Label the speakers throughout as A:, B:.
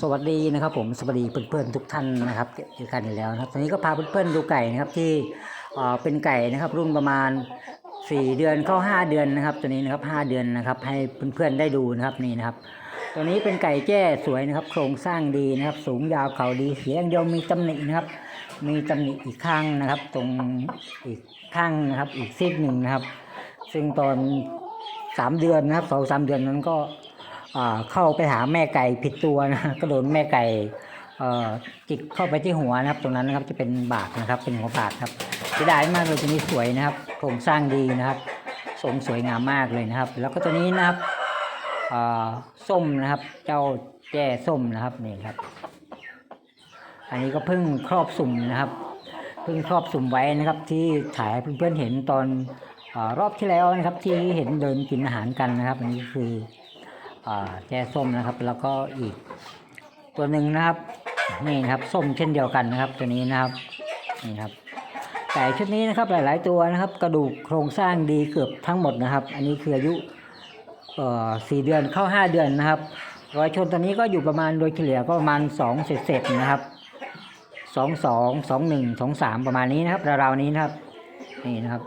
A: สวัสดีนะครับผมสวัสดีเพื่อนๆทุกท่านนะครับเจอกันอีกแล้วนะครับตอนนี้ก็พาเพื่อนๆดูไก่นะครับที่เป็นไก่นะครับ รุ่นประมาณ 4 เดือนเข้า 5 เดือนนะครับ ตัวนี้นะครับ5เดือนนะครับ ให้เพื่อนๆได้ดูนะครับนี่นะครับ ตัวนี้เป็นไก่แจ้สวยนะครับ โครงสร้างดีนะครับ สูงยาวเขาดีเสียงเดียวมีตำหนินะครับ มีตำหนิอีกข้างนะครับ ตรงอีกข้างนะครับ อีกซีกหนึ่งนะครับ ซึ่งตอนสามเดือนนะครับสองสามเดือนนั้นก็ เข้าไปหาแม่ไก่ผิดตัวนะก็โดนแม่ไก่จิกเข้าไปที่หัวนะครับ ตรงนั้นนะครับจะเป็นบาดนะครับ เป็นหัวบาดครับเสียดายมากเลยตัวนี้สวยนะครับโครงสร้างดีนะครับทรงสวยงามมากเลยนะครับ แล้วก็ตัวนี้นะครับส้มนะครับ เจ้าแจ้ส้มนะครับนี่ครับ อันนี้ก็เพิ่งครอบสุ่มนะครับ เพิ่งครอบสุ่มไว้นะครับ ที่ถ่ายให้เพื่อนๆเห็นตอนอรอบที่แล้วนะครับ ที่เห็นเดินกินอาหารกันนะครับ อันนี้คือ แจ้ส้มนะครับ แล้วก็อีกตัวหนึ่งนะครับนี่นะครับส้มเช่นเดียวกันนะครับ ตัวนี้นะครับนี่ครับไก่ชุดนี้นะครับหลาย ๆ ตัวนะครับ กระดูกโครงสร้างดีเกือบทั้งหมดนะครับ อันนี้คืออายุสี่เดือนเข้าห้าเดือนนะครับรอยชนตัวนี้ก็อยู่ประมาณโดยเฉลี่ยก็ประมาณสองเศษๆนะครับสองสองสองหนึ่งสองสามประมาณนี้นะครับราวๆนี้นะครับนี่นะครับ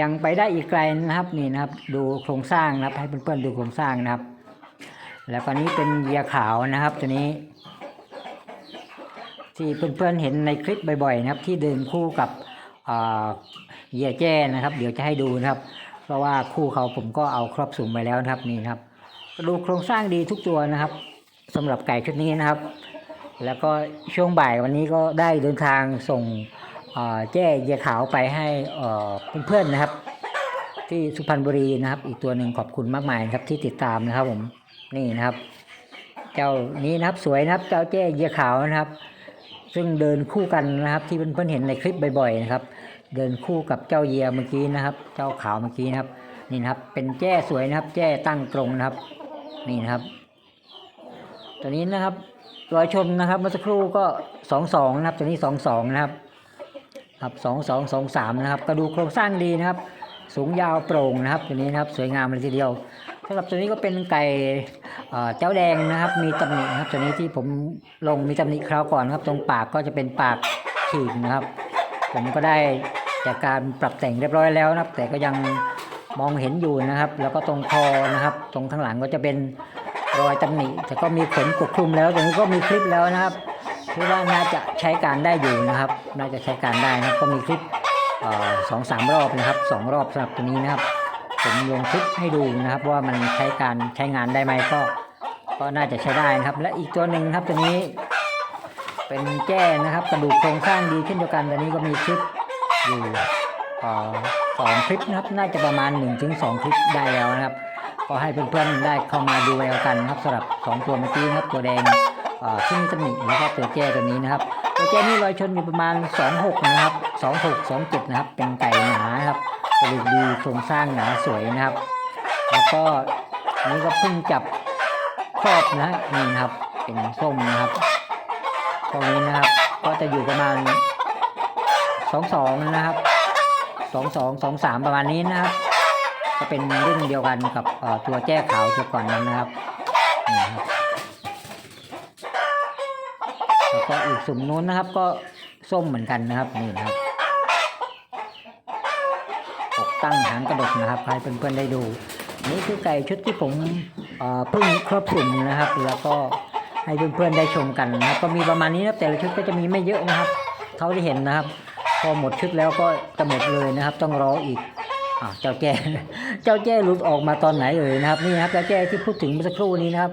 A: ยังไปได้อีกไกลนะครับนี่นะครับ ดูโครงสร้างนะครับ ให้เพื่อนๆดูโครงสร้างนะครับ แล้วก็นี้เป็นเหยียขาวนะครับ ตัวนี้ ที่เพื่อนๆเห็นในคลิปบ่อยๆนะครับ ที่เดินคู่กับเหยียแจ้นะครับ เดี๋ยวจะให้ดูนะครับ เพราะว่าคู่เขาผมก็เอาครอบสุ่มไปแล้วนะครับนี่ครับดูโครงสร้างดีทุกตัวนะครับสำหรับไก่ชุดนี้นะครับ แล้วก็ช่วงบ่ายวันนี้ก็ได้เดินทางส่งแจ้เหยียขาวไปให้เพื่อนๆนะครับ ที่สุพรรณบุรีนะครับ อีกตัวหนึ่งขอบคุณมากมายนะครับที่ติดตามนะครับผม นี่นะครับ เจ้านี้นะครับสวยนะครับ เจ้าแจ้เยียขาวนะครับ ซึ่งเดินคู่กันนะครับ ที่เพื่อนๆเห็นในคลิปบ่อยๆนะครับ เดินคู่กับเจ้าเยียเมื่อกี้นะครับ เจ้าขาวเมื่อกี้นะครับ นี่นะครับ เป็นแจ้สวยนะครับ แจ้ตั้งตรงนะครับ นี่นะครับ ตัวนี้นะครับรอยชนนะครับเมื่อสักครู่ก็สองสองนะครับ ตัวนี้สองสองนะครับครับสองสองสองสามนะครับกระดูกโครงสร้างดีนะครับ สูงยาวโปร่งนะครับตัวนี้นะครับ สวยงามเลยทีเดียว สำหรับตัวนี้ก็เป็นไก่เจ้าแดงนะครับ มีตำหนินะครับ ตัวนี้ที่ผมลงมีตำหนิคราวก่อนครับ ตรงปากก็จะเป็นปากขีดนะครับ ผมก็ได้จากการปรับแต่งเรียบร้อยแล้วนะครับ แต่ก็ยังมองเห็นอยู่นะครับ แล้วก็ตรงคอนะครับ ตรงข้างหลังก็จะเป็นรอยตำหนิ แต่ก็มีขนปกคลุมแล้วตรงนี้ก็มีคลิปแล้วนะครับคิดว่าน่าจะใช้การได้อยู่นะครับ น่าจะใช้การได้นะครับ ก็มีคลิปสองสามรอบนะครับสองรอบสำหรับตัวนี้นะครับ ผมลงคลิปให้ดูนะครับ ว่ามันใช้การใช้งานได้ไหมก็ ก็น่าจะใช้ได้นะครับ และอีกตัวหนึ่งครับตัวนี้ เป็นแจ้นะครับกระดูกโครงสร้างดีเช่นเดียวกันตัวนี้ก็มีคลิปอยู่สองคลิปนะครับน่าจะประมาณ1นถึงสคลิปได้แล้วนะครับ ก็ให้เพื่อนๆได้เข้ามาดูแล้วกันนะครับสำหรับสองตัวเมื่อกี้นะครับตัวแดงเอ่อที่มีตำหนิแล้วก็ตัวแจ้ตัวนี้นะครับตัวแจ้นี่รอยชนอยู่ประมาณ 26 นะครับ 26 27 นะครับ เป็นไก่หนาครับ กระดูกดีโครงสร้างหนาสวยนะครับ แล้วก็นี้ก็เพิ่งจับครอบนะนี่นะครับ เป็นส้มนะครับ ตรงนี้นะครับ ก็จะอยู่ประมาณ22นะครับ22 23ประมาณนี้นะครับ ก็เป็นรุ่นเดียวกันกับตัวแจ้ขาวตัวก่อนนั้นนะครับนี่ครับแล้วก็อีกสุ่มนู้นนะครับ ก็ส้มเหมือนกันนะครับนี่นะครับ ตั้งหางกระดกนะครับให้เพื่อนๆได้ดูนี่คือไก่ชุดที่ผมเพิ่งครอบสุ่มนะครับ แล้วก็ให้เพื่อนๆได้ชมกันนะครับก็มีประมาณนี้นะแต่ละชุดก็จะมีไม่เยอะนะครับ เท่าที่เห็นนะครับ พอหมดชุดแล้วก็จะหมดเลยนะครับ ต้องรออีกอ่าวเจ้าแจ้เจ้าแจ้หลุดออกมาตอนไหนเอ่ยนะครับนี่ครับเจ้าแจ้ที่พูดถึงเมื่อสักครู่นี้นะครับ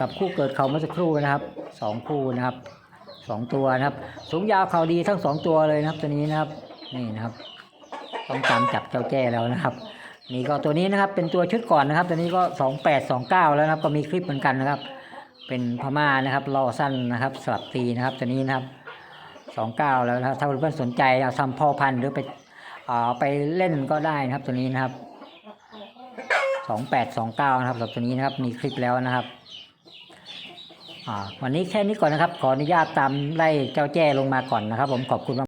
A: กับคู่เกิดเขาเมื่อสักครู่นะครับสองคู่นะครับสองตัวนะครับ สูงยาวเขาดีทั้งสองตัวเลยนะครับตัวนี้นะครับนี่นะครับ ต้องตามจับเจ้าแจ้แล้วนะครับ นี่ก็ตัวนี้นะครับเป็นตัวชุดก่อนนะครับ ตัวนี้ก็สองแปดสองเก้าแล้วนะครับก็มีคลิปเหมือนกันนะครับ เป็นพม่านะครับรอสั้นนะครับสลับตีนะครับ ตัวนี้นะครับสองเก้าแล้วนะครับ ถ้าเพื่อนๆสนใจเอาทำพ่อพันธุ์หรือไปเอาไปเล่นก็ได้นะครับ ตัวนี้นะครับสองแปดสองเก้านะครับสำหรับตัวนี้นะครับมีคลิปแล้วนะครับวันนี้แค่นี้ก่อนนะครับ ขออนุญาตตามไล่เจ้าแจ้ลงมาก่อนนะครับ ผมขอบคุณมาก